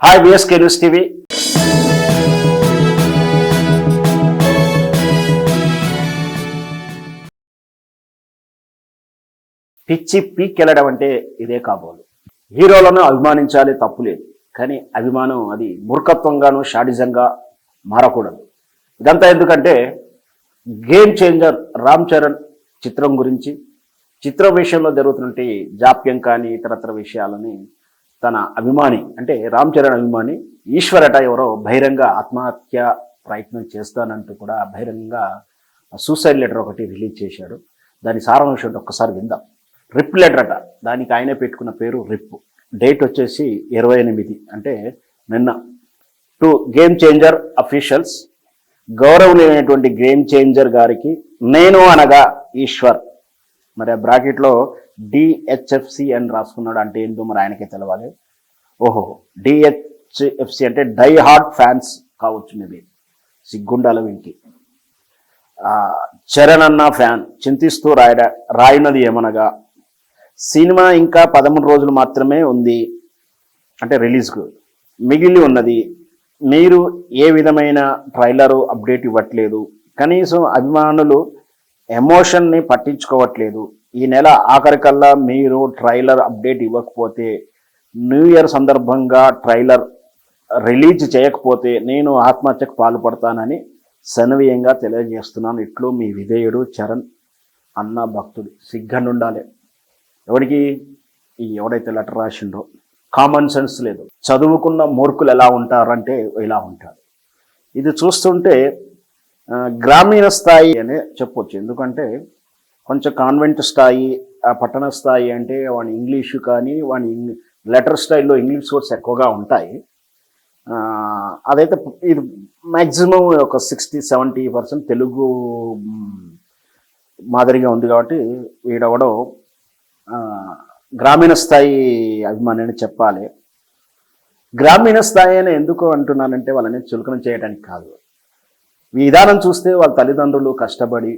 Hi BSK news TV. పిచ్చి పీక్కెళ్ళడం అంటే ఇదే కాబోలు. హీరోలను అభిమానించాలి తప్పులేదు కానీ అభిమానం అది మూర్ఖత్వంగాను షాడిజంగా మారకూడదు. ఇదంతా ఎందుకంటే గేమ్ చేంజర్ రామ్ చరణ్ చిత్రం గురించి చిత్రం విషయంలో జరుగుతున్నటువంటి జాప్యం కానీ ఇతరత్ర విషయాలని తన అభిమాని అంటే రామ్ చరణ్ అభిమాని ఈశ్వరట ఎవరో బహిరంగ ఆత్మహత్య ప్రయత్నం చేస్తానంటూ కూడా బహిరంగంగా సూసైడ్ లెటర్ ఒకటి రిలీజ్ చేశాడు. దాని సారాంశం ఏంటో ఒక్కసారి విందాం. రిప్ లెటర్ అట దానికి ఆయనే పెట్టుకున్న పేరు రిప్. డేట్ వచ్చేసి ఇరవై ఎనిమిది అంటే నిన్న. టు గేమ్ చేంజర్ అఫీషియల్స్ గౌరవనీయమైనటువంటి గేమ్ చేంజర్ గారికి నేను అనగా ఈశ్వర్. మరి ఆ బ్రాకెట్లో డిహెచ్ఎఫ్సి అని రాసుకున్నాడు. అంటే ఏంటో మరి ఆయనకే తెలవాలి. ఓహో డిహెచ్ఎఫ్సి అంటే డై హార్ట్ ఫ్యాన్స్ కావచ్చు మేబీ. సిగ్గుండాల వీనికి. చరణ్ అన్న ఫ్యాన్ చింతిస్తూ రాయడ రాయినది ఏమనగా సినిమా ఇంకా పదమూడు రోజులు మాత్రమే ఉంది. అంటే రిలీజ్కు మిగిలి ఉన్నది. మీరు ఏ విధమైన ట్రైలరు అప్డేట్ ఇవ్వట్లేదు. కనీసం అభిమానులు ఎమోషన్ని పట్టించుకోవట్లేదు. ఈ నెల ఆఖరికల్లా మీరు ట్రైలర్ అప్డేట్ ఇవ్వకపోతే న్యూ ఇయర్ సందర్భంగా ట్రైలర్ రిలీజ్ చేయకపోతే నేను ఆత్మహత్యకు పాల్పడతానని సన్వీయంగా తెలియజేస్తున్నాను. ఇట్లు మీ విధేయుడు చరణ్ అన్న భక్తుడు. సిగ్గనుండాలి ఎవరికి ఈ ఎవడైతే లెటర్ రాసిండో. కామన్ సెన్స్ లేదు. చదువుకున్న మూర్ఖులు ఎలా ఉంటారంటే ఇలా ఉంటారు. ఇది చూస్తుంటే గ్రామీణ స్థాయి అనే చెప్పొచ్చు. ఎందుకంటే కొంచెం కాన్వెంట్ స్థాయి ఆ పట్టణ స్థాయి అంటే వాని ఇంగ్లీషు కానీ వాని లెటర్ స్టైల్లో ఇంగ్లీష్ వర్డ్స్ ఎక్కువగా ఉంటాయి. అదైతే ఇది మ్యాక్సిమం ఒక సిక్స్టీ సెవెంటీ పర్సెంట్ తెలుగు మాదిరిగా ఉంది కాబట్టి వీడెవడో గ్రామీణ స్థాయి అభిమానిని చెప్పాలి. గ్రామీణ స్థాయి అని ఎందుకు అంటున్నానంటే వాళ్ళని చులకన చేయడానికి కాదు. విధానం చూస్తే వాళ్ళ తల్లిదండ్రులు కష్టపడి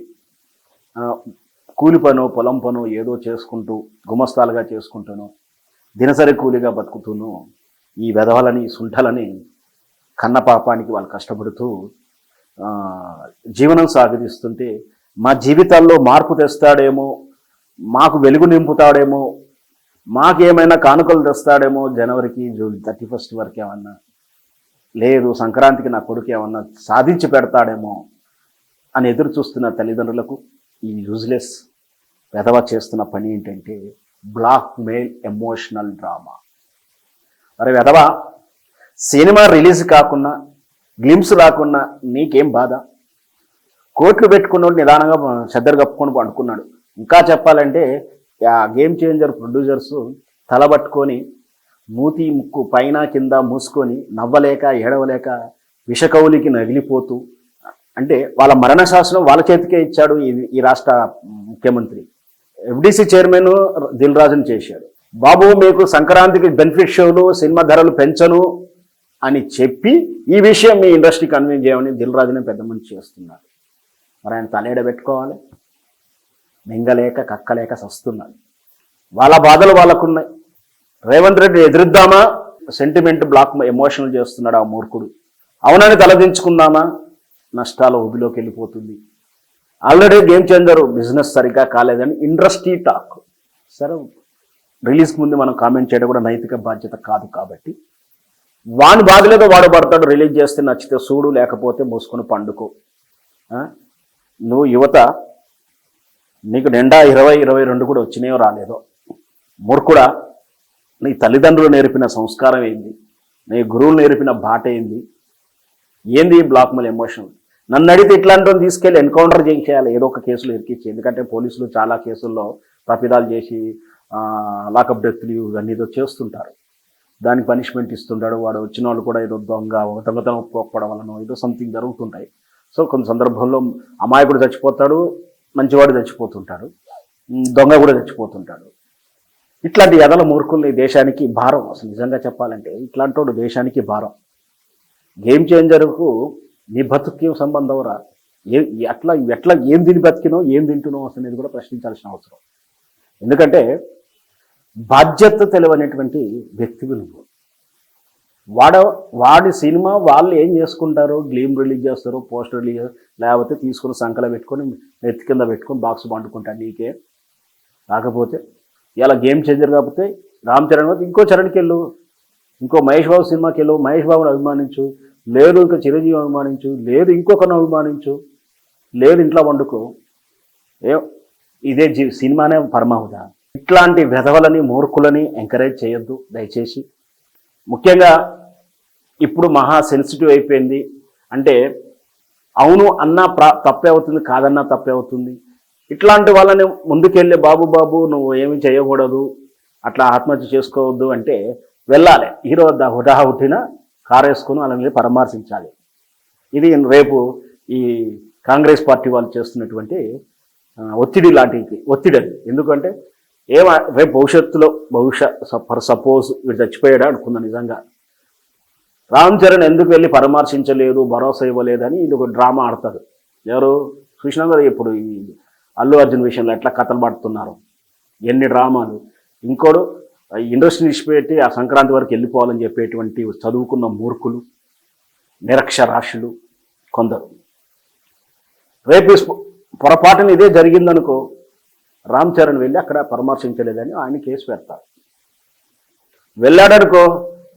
కూలి పను పొలం పను ఏదో చేసుకుంటూ గుమస్తాలుగా చేసుకుంటూను దినసరి కూలిగా బతుకుతూను ఈ వెధవలని సుంఠలని కన్న పాపానికి వాళ్ళు కష్టపడుతూ జీవనం సాగిస్తుంటే మా జీవితాల్లో మార్పు తెస్తాడేమో మాకు వెలుగు నింపుతాడేమో మాకేమైనా కానుకలు తెస్తాడేమో జనవరికి జూన్ థర్టీ ఫస్ట్ వరకు ఏమన్నా లేదు సంక్రాంతికి నా కొడుకు ఏమన్నా సాధించి పెడతాడేమో అని ఎదురు చూస్తున్న తల్లిదండ్రులకు ఈ యూజ్లెస్ వెధవ చేస్తున్న పని ఏంటంటే బ్లాక్ మెయిల్ ఎమోషనల్ డ్రామా. మరి వెధవ సినిమా రిలీజ్ కాకుండా గ్లిమ్స్ రాకుండా నీకేం బాధ? కోట్లు పెట్టుకున్నోడు నిదానంగా చెద్దరు కప్పుకొని పండుకున్నాడు. ఇంకా చెప్పాలంటే ఆ గేమ్ చేంజర్ ప్రొడ్యూసర్స్ తలబట్టుకొని మూతి ముక్కు పైన కింద మూసుకొని నవ్వలేక ఏడవలేక విషకౌలికి నగిలిపోతూ అంటే వాళ్ళ మరణ శాసనం వాళ్ళ చేతికే ఇచ్చాడు ఈ ఈ రాష్ట్ర ముఖ్యమంత్రి. ఎఫ్డిసి చైర్మన్ దిల్ రాజును చేశాడు. బాబు మీకు సంక్రాంతికి బెనిఫిట్ షోలు సినిమా ధరలు పెంచను అని చెప్పి ఈ విషయం మీ ఇండస్ట్రీ కన్విన్స్ చేయమని దిల్ రాజుని పెద్ద మనిషి చేస్తున్నారు మరి ఆయన తలేడ పెట్టుకోవాలి? మింగలేక కక్కలేక సస్తున్నాడు వాళ్ళ బాధలు వాళ్ళకున్నాయి. రేవంత్ రెడ్డి ఎదురుద్దామా? సెంటిమెంట్ బ్లాక్ ఎమోషనల్ చేస్తున్నాడు ఆ మూర్ఖుడు. అవునని తలదించుకుందామా? నష్టాల ఊబిలోకి వెళ్ళిపోతుంది. ఆల్రెడీ గేమ్ చేంజర్ బిజినెస్ సరిగ్గా కాలేదని ఇండస్ట్రీ టాక్ సరే రిలీజ్కి ముందు మనం కామెంట్ చేయడం కూడా నైతిక బాధ్యత కాదు కాబట్టి. వాని బాధలేదో వాడు పడతాడు రిలీజ్ చేస్తే నచ్చితే చూడు లేకపోతే మూసుకొని పండుకో. నువ్వు యువత నీకు నిండా ఇరవై ఇరవై రెండు కూడా వచ్చినాయో రాలేదో. మూర్ఖుడా నీ తల్లిదండ్రులు నేర్పిన సంస్కారం ఏంది? నీ గురువులు నేర్పిన బాట ఏంది? ఏంది బ్లాక్మల్ బ్లాక్ ఎమోషన్? నన్ను అడిగితే ఇట్లాంటి తీసుకెళ్ళి ఎన్కౌంటర్ చేయాలి ఏదో ఒక కేసులో ఇరికిచ్చి ఎందుకంటే పోలీసులు చాలా కేసుల్లో తప్పిదాలు చేసి లాకప్ డెత్లు ఇవన్నీ ఏదో చేస్తుంటారు. దానికి పనిష్మెంట్ ఇస్తుంటాడు. వాడు వచ్చిన వాళ్ళు కూడా ఏదో దొంగ దొంగతనం ఒప్పుకోకపోవడం వలన ఏదో సంథింగ్ జరుగుతుంటాయి. సో కొన్ని సందర్భంలో అమాయకుడు చచ్చిపోతాడు మంచివాడు చచ్చిపోతుంటాడు దొంగ కూడా చచ్చిపోతుంటాడు. ఇట్లాంటి ఎదల మూర్ఖుల్ని దేశానికి భారం. అసలు నిజంగా చెప్పాలంటే ఇట్లాంటి దేశానికి భారం. గేమ్ చేంజర్కు నీ బతుకేం సంబంధం రా? ఏ ఎట్లా ఎట్లా ఏం తిని బతికినో ఏం తింటున్నావు అనేది కూడా ప్రశ్నించాల్సిన అవసరం. ఎందుకంటే బాధ్యత తెలివనేటువంటి వ్యక్తివి నువ్వు. వాడ వాడి సినిమా వాళ్ళు ఏం చేసుకుంటారు గ్లీమ్ రిలీజ్ చేస్తారు పోస్టర్ రిలీజ్ లేకపోతే తీసుకుని సంకల పెట్టుకొని నెత్తి కింద పెట్టుకొని బాక్స్ పండుకుంటారు నీకే. కాకపోతే ఇలా గేమ్ చేంజర్ కాకపోతే రామ్ చరణ్ ఇంకో చరణ్కి వెళ్ళు ఇంకో మహేష్ బాబు సినిమాకి వెళ్ళు మహేష్ బాబుని అభిమానించు లేదు ఇంకా చిరంజీవి అభిమానించు లేదు ఇంకొకరిని అభిమానించు లేదు ఇంట్లో వండుకో. ఏ ఇదే జీ సినిమానే పరమావధ ఇట్లాంటి వెధవలని మూర్ఖులని ఎంకరేజ్ చేయొద్దు దయచేసి. ముఖ్యంగా ఇప్పుడు మహా సెన్సిటివ్ అయిపోయింది. అంటే అవును అన్నా ప్రా తప్పే అవుతుంది కాదన్నా తప్పే అవుతుంది. ఇట్లాంటి వాళ్ళని ముందుకెళ్ళి బాబు బాబు నువ్వు ఏమి చేయకూడదు అట్లా ఆత్మహత్య చేసుకోవద్దు అంటే వెళ్ళాలి. హీరో ద- హుటా హుట్టిన కారు వేసుకుని వాళ్ళని పరామర్శించాలి. ఇది రేపు ఈ కాంగ్రెస్ పార్టీ వాళ్ళు చేస్తున్నటువంటి ఒత్తిడి లాంటిది ఒత్తిడి అది. ఎందుకంటే ఏమ రేపు భవిష్యత్తులో భవిష్య ఫర్ సపోజ్ వీడు చచ్చిపోయాడా అనుకుందా నిజంగా? రామ్ చరణ్ ఎందుకు వెళ్ళి పరామర్శించలేదు భరోసా ఇవ్వలేదని ఇది ఒక డ్రామా ఆడతారు ఎవరు? చూసినా కదా ఇప్పుడు ఈ అల్లు అర్జున్ విషయంలో ఎట్లా కథలు పడుతున్నారు? ఎన్ని డ్రామాలు? ఇంకోడు ఇండస్ట్రీ విడిచిపెట్టి ఆ సంక్రాంతి వరకు వెళ్ళిపోవాలని చెప్పేటువంటి చదువుకున్న మూర్ఖులు నిరక్షరాశులు కొందరు. రేపు పొరపాటున ఇదే జరిగిందనుకో రామ్ చరణ్ వెళ్ళి అక్కడ పరామర్శించలేదని ఆయన కేసు పెడతారు. వెళ్ళాడనుకో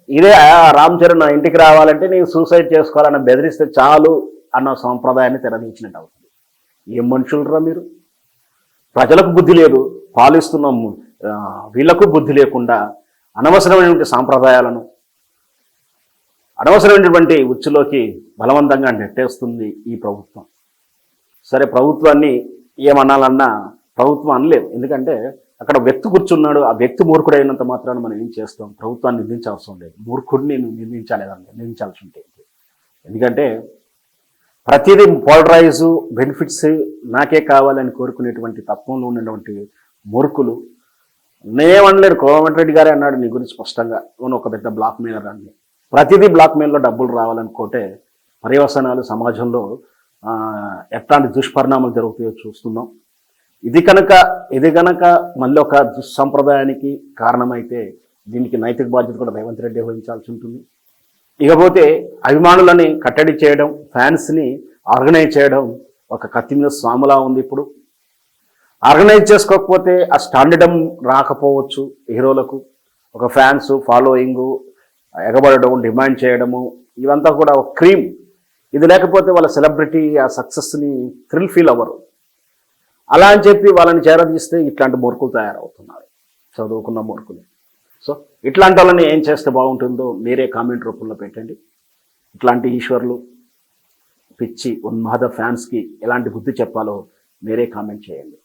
ఇదే "ఆ, రామ్ చరణ్ ఇంటికి రావాలంటే నేను సూసైడ్ చేసుకోవాలని బెదిరిస్తే చాలు అన్న సాంప్రదాయాన్ని తెరదించినట్టు అవుతుంది. ఏం మనుషులరా మీరు? ప్రజలకు బుద్ధి లేదు పాలిస్తున్న వీళ్ళకు వీళ్ళకు బుద్ధి లేకుండా అనవసరమైనటువంటి సాంప్రదాయాలను అనవసరమైనటువంటి ఉచ్చులోకి బలవంతంగా నెట్టేస్తుంది ఈ ప్రభుత్వం. సరే ప్రభుత్వాన్ని ఏమనాలన్నా ప్రభుత్వం అనలేదు. ఎందుకంటే అక్కడ వ్యక్తి కూర్చున్నాడు ఆ వ్యక్తి మూర్ఖుడైనంత మాత్రాన మనం ఏం చేస్తాం? ప్రభుత్వాన్ని నిందించాల్సిన లేదు మూర్ఖుడిని నువ్వు నిందించాలి నిందించాల్సి ఉంటే ఎందుకంటే ప్రతిదీ పోలరైజు బెనిఫిట్స్ నాకే కావాలని కోరుకునేటువంటి తత్వంలో ఉన్నటువంటి మూర్ఖులు నేనేమనలేడు కోమటిరెడ్డి గారే అన్నాడు నీ గురించి స్పష్టంగా. నువ్వు ఒక పెద్ద బ్లాక్ మెయిలర్ అని. ప్రతిదీ బ్లాక్ మెయిల్లో డబ్బులు రావాలనుకుంటే పర్యవసనాలు సమాజంలో ఎట్లాంటి దుష్పరిణామాలు జరుగుతాయో చూస్తున్నాం. ఇది కనుక ఇది కనుక మళ్ళీ ఒక దుస్సంప్రదాయానికి కారణమైతే దీనికి నైతిక బాధ్యత కూడా రేవంత్ రెడ్డి వహించాల్సి ఉంటుంది. ఇకపోతే అభిమానులని కట్టడి చేయడం ఫ్యాన్స్ని ఆర్గనైజ్ చేయడం ఒక కత్తి మీద స్వాములా ఉంది ఇప్పుడు. ఆర్గనైజ్ చేసుకోకపోతే ఆ స్టాండర్డం రాకపోవచ్చు హీరోలకు. ఒక ఫ్యాన్స్ ఫాలోయింగ్ ఎగబడడం డిమాండ్ చేయడము ఇవంతా కూడా ఒక క్రీమ్ ఇది లేకపోతే వాళ్ళ సెలబ్రిటీ ఆ సక్సెస్ని థ్రిల్ ఫీల్ అవ్వరు. అలా అని చెప్పి వాళ్ళని చేరదీస్తే ఇట్లాంటి మూర్ఖులు తయారవుతున్నారు. చదువుకున్న మూర్ఖులు సో ఇట్లాంటి వాళ్ళని ఏం చేస్తే బాగుంటుందో మీరే కామెంట్ రూపంలో పెట్టండి. ఇట్లాంటి ఈశ్వర్లు పిచ్చి ఉన్మాద ఫ్యాన్స్కి ఎలాంటి బుద్ధి చెప్పాలో మీరే కామెంట్ చేయండి.